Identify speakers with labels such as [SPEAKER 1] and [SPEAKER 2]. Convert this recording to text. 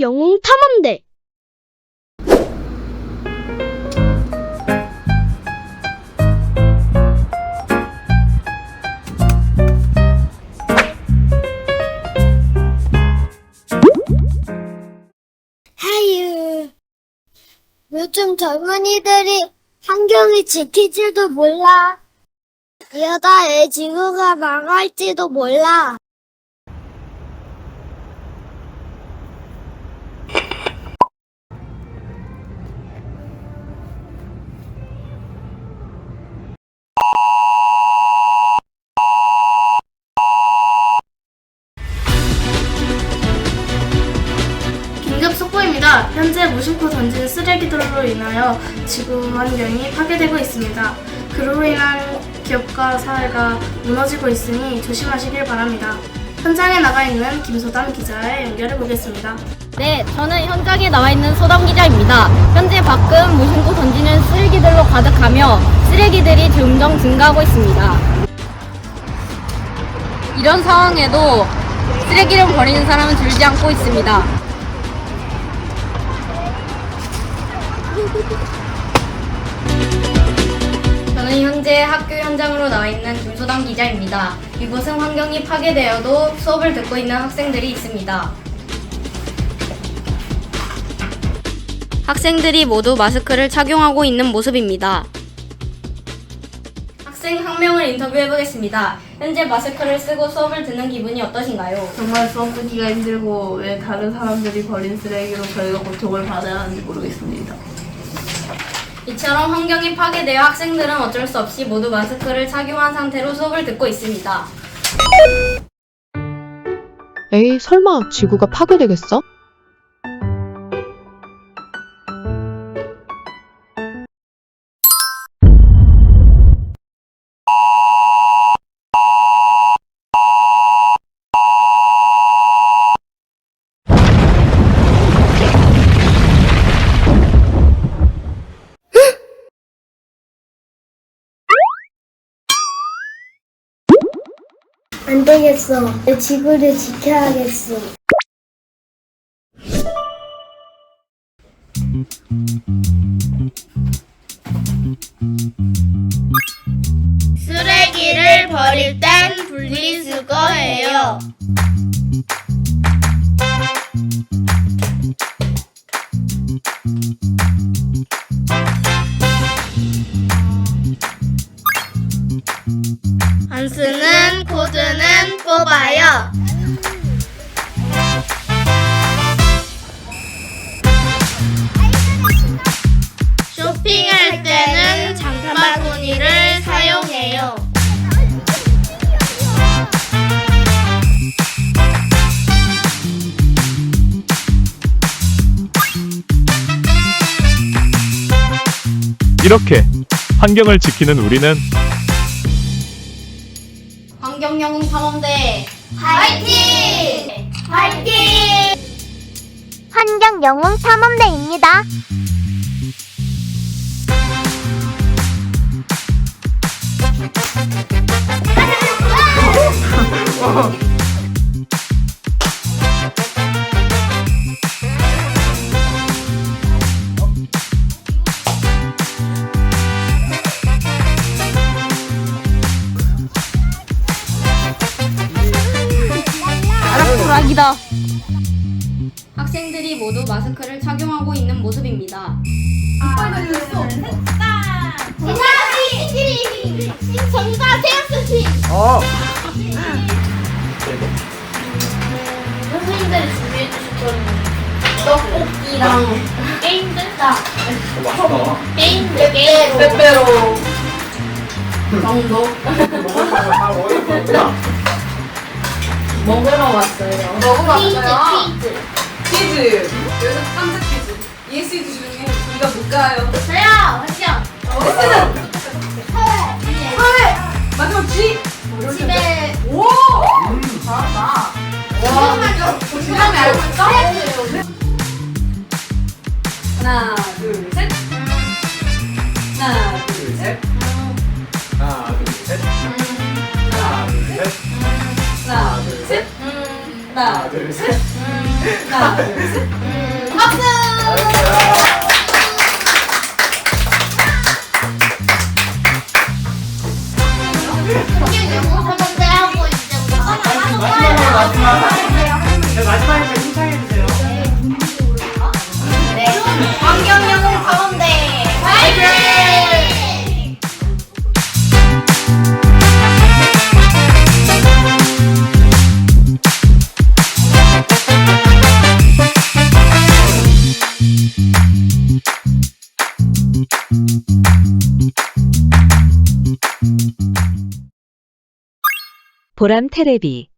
[SPEAKER 1] 영웅 탐험대.
[SPEAKER 2] 하유. 요즘 젊은이들이 환경을 지킬지도 몰라. 이러다 애 지구가 망할지도 몰라.
[SPEAKER 3] 현재 무심코 던진 쓰레기들로 인하여 지구 환경이 파괴되고 있습니다. 그로 인한 기업과 사회가 무너지고 있으니 조심하시길 바랍니다. 현장에 나가 있는 김소담 기자에 연결해 보겠습니다.
[SPEAKER 4] 네, 저는 현장에 나와 있는 소담 기자입니다. 현재 밖은 무심코 던지는 쓰레기들로 가득하며 쓰레기들이 점점 증가하고 있습니다. 이런 상황에도 쓰레기를 버리는 사람은 줄지 않고 있습니다. 저는 현재 학교 현장으로 나와 있는 김소담 기자입니다. 이곳은 환경이 파괴되어도 수업을 듣고 있는 학생들이 있습니다. 학생들이 모두 마스크를 착용하고 있는 모습입니다. 학생 한 명을 인터뷰해 보겠습니다. 현재 마스크를 쓰고 수업을 듣는 기분이 어떠신가요?
[SPEAKER 3] 정말 수업 듣기가 힘들고 왜 다른 사람들이 버린 쓰레기로 저희가 고통을 받아야 하는지 모르겠습니다.
[SPEAKER 4] 이처럼 환경이 파괴되어 학생들은 어쩔 수 없이 모두 마스크를 착용한 상태로 수업을 듣고 있습니다.
[SPEAKER 5] 에이, 설마 지구가 파괴되겠어?
[SPEAKER 2] 안 되겠어. 내 지구를 지켜야겠어.
[SPEAKER 3] 쓰레기를 버릴 땐 분리수거해요. 쓰는 코드는 뽑아요. 쇼핑할 때는 장바구니를 사용해요.
[SPEAKER 6] 이렇게 환경을 지키는 우리는
[SPEAKER 4] 환 경영웅 탐험대
[SPEAKER 2] 화이팅! 화이팅! 환경 영웅 탐험대입니다.
[SPEAKER 4] 불악이다. 학생들이 모두 마스크를 착용하고 있는 모습입니다.
[SPEAKER 2] 정답 태양수 씨.
[SPEAKER 3] 선생님들이 준비해 주셨던 떡볶이랑 게임들 다 게임들 게임 빼빼로 정도 먹으러 왔어요.
[SPEAKER 7] 먹으러 왔어요?
[SPEAKER 3] 퀴즈.
[SPEAKER 7] 퀴즈. 여기서 깜짝 퀴즈. ESG 중에 우리가 못 가요.
[SPEAKER 3] 저요 하시죠.
[SPEAKER 7] S는 사회. 마지막 G.
[SPEAKER 3] 집에
[SPEAKER 7] 오. 잘한다. 와. 조심하게 알고 있어? 하나, 둘, 셋. 하나,
[SPEAKER 8] 하나, 둘, 셋. 하나, 둘, 셋.
[SPEAKER 3] 음,
[SPEAKER 7] 하나,
[SPEAKER 8] 하나, 둘, 셋.
[SPEAKER 3] 음,
[SPEAKER 7] 하나, 둘, 셋.
[SPEAKER 2] 탐험대 하고 이제
[SPEAKER 8] 마지막으로 마지막. 네,
[SPEAKER 1] 보람 테레비